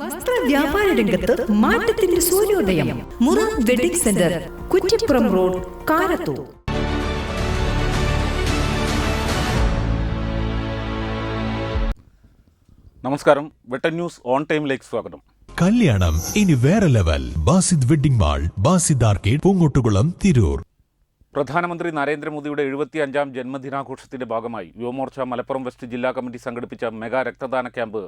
വസ്ത്ര വ്യാപാര രംഗത്ത് മാറ്റത്തിന്റെ സൂര്യോദയം. Mura wedding centre Kuttippuram road Karathur. നമസ്കാരം. വെട്ടൻ ന്യൂസ് ഓൺ ടൈമിലേക്ക് സ്വാഗതം. കല്യാണം ഇനി വേറെ level. Basid wedding mall Basid arcade Poongottukulam Tirur. പ്രധാനമന്ത്രി നരേന്ദ്രമോദിയുടെ എഴുപത്തി അഞ്ചാം ജന്മദിനാഘോഷത്തിന്റെ ഭാഗമായി യുവമോർച്ച മലപ്പുറം വെസ്റ്റ് ജില്ലാ കമ്മിറ്റി സംഘടിപ്പിച്ച മെഗാ രക്തദാന ക്യാമ്പ്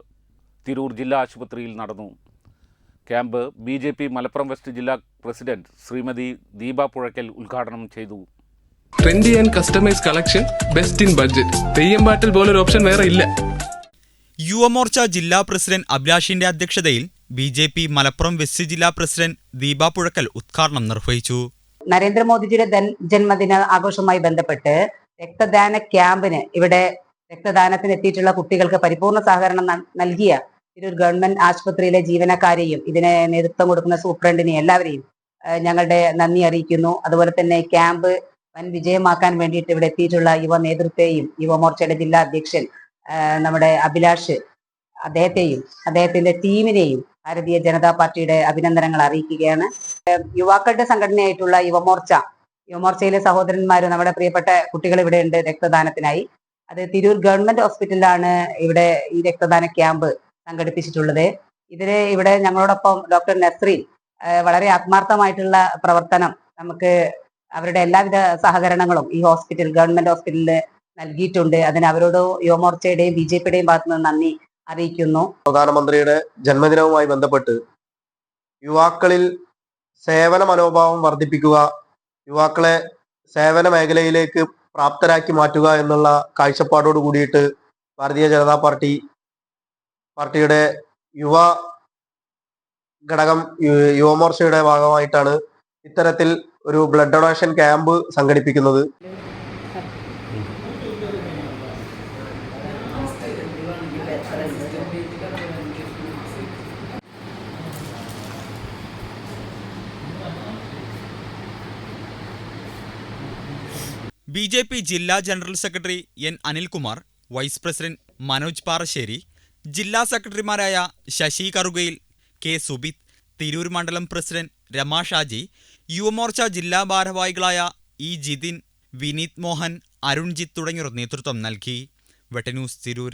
തിരൂർ ജില്ലാ ആശുപത്രിയിൽ നടന്നു. Camp B J P Malappuram west ജില്ലാ പ്രസിഡന്റ് ശ്രീമതി ദീപ പുഴക്കൽ ഉദ്ഘാടനം ചെയ്തു. Trendy and customise collection best in budget പോലൊരു ഓപ്ഷൻ വേറെ ഇല്ല. യുവമോർച്ച ജില്ലാ പ്രസിഡന്റ് അഭിലാഷിന്റെ അധ്യക്ഷതയിൽ B J P Malappuram west ജില്ലാ പ്രസിഡന്റ് ദീപ പുഴക്കൽ ഉദ്ഘാടനം നിർവഹിച്ചു. നരേന്ദ്രമോദിജിയുടെ ജന്മദിന ആഘോഷവുമായി ബന്ധപ്പെട്ട് രക്തദാന ക്യാമ്പിന് ഇവിടെ രക്തദാനത്തിന് എത്തിയിട്ടുള്ള കുട്ടികൾക്ക് പരിപൂർണ സഹകരണം നൽകിയ തിരൂർ ഗവൺമെന്റ് ആശുപത്രിയിലെ ജീവനക്കാരെയും ഇതിന് നേതൃത്വം കൊടുക്കുന്ന സൂപ്രണ്ടിനെയും എല്ലാവരെയും ഞങ്ങളുടെ നന്ദി അറിയിക്കുന്നു. അതുപോലെ തന്നെ ക്യാമ്പ് വൻ വിജയമാക്കാൻ വേണ്ടിയിട്ട് ഇവിടെ എത്തിയിട്ടുള്ള യുവ നേതൃത്വത്തെയും യുവമോർച്ചയുടെ ജില്ലാ അധ്യക്ഷൻ നമ്മുടെ അഭിലാഷ് അദ്ദേഹത്തെയും അദ്ദേഹത്തിന്റെ ടീമിനെയും ഭാരതീയ ജനതാ പാർട്ടിയുടെ അഭിനന്ദനങ്ങൾ അറിയിക്കുകയാണ്. യുവാക്കളുടെ സംഘടനയായിട്ടുള്ള യുവമോർച്ച യുവമോർച്ചയിലെ സഹോദരന്മാർ നമ്മുടെ പ്രിയപ്പെട്ട കുട്ടികൾ ഇവിടെ ഉണ്ട് രക്തദാനത്തിനായി. അത് തിരൂർ ഗവൺമെന്റ് ഹോസ്പിറ്റലിലാണ് ഇവിടെ ഈ രക്തദാന ക്യാമ്പ് സംഘടിപ്പിച്ചിട്ടുള്ളത്. ഇതിന് ഇവിടെ ഞങ്ങളോടൊപ്പം ഡോക്ടർ നസ്രീൻ വളരെ ആത്മാർത്ഥമായിട്ടുള്ള പ്രവർത്തനം നമുക്ക് അവരുടെ എല്ലാവിധ സഹകരണങ്ങളും ഈ ഹോസ്പിറ്റൽ ഗവൺമെന്റ് ഹോസ്പിറ്റലിൽ നൽകിയിട്ടുണ്ട്. അതിന് അവരോട് യുവമോർച്ചയുടെയും ബി ജെ പിയുടെയും ഭാഗത്ത് നിന്ന് നന്ദി അറിയിക്കുന്നു. പ്രധാനമന്ത്രിയുടെ ജന്മദിനവുമായി ബന്ധപ്പെട്ട് യുവാക്കളിൽ സേവന മനോഭാവം വർദ്ധിപ്പിക്കുക യുവാക്കളെ സേവന മേഖലയിലേക്ക് പ്രാപ്തരാക്കി മാറ്റുക എന്നുള്ള കാഴ്ചപ്പാടോട് കൂടിയിട്ട് ഭാരതീയ ജനതാ പാർട്ടി പാർട്ടിയുടെ യുവ ഘടകം യുവമോർച്ചയുടെ ഭാഗമായിട്ടാണ് ഇത്തരത്തിൽ ഒരു ബ്ലഡ് ഡൊണേഷൻ ക്യാമ്പ് സംഘടിപ്പിക്കുന്നത്. ബി ജെ പി ജില്ലാ general secretary N Anilkumar vice president Manoj Parassery ജില്ലാ സെക്രട്ടറിമാരായ ശശി കറുകയിൽ കെ സുബിത് തിരൂർ മണ്ഡലം പ്രസിഡന്റ് രമാ ഷാജി യുവമോർച്ച ജില്ലാ ഭാരവാഹികളായ ഇ ജിതിൻ വിനീത് മോഹൻ അരുൺജിത്ത് തുടങ്ങിയവർ നേതൃത്വം നൽകി. വെട്ടന്യൂസ് തിരൂർ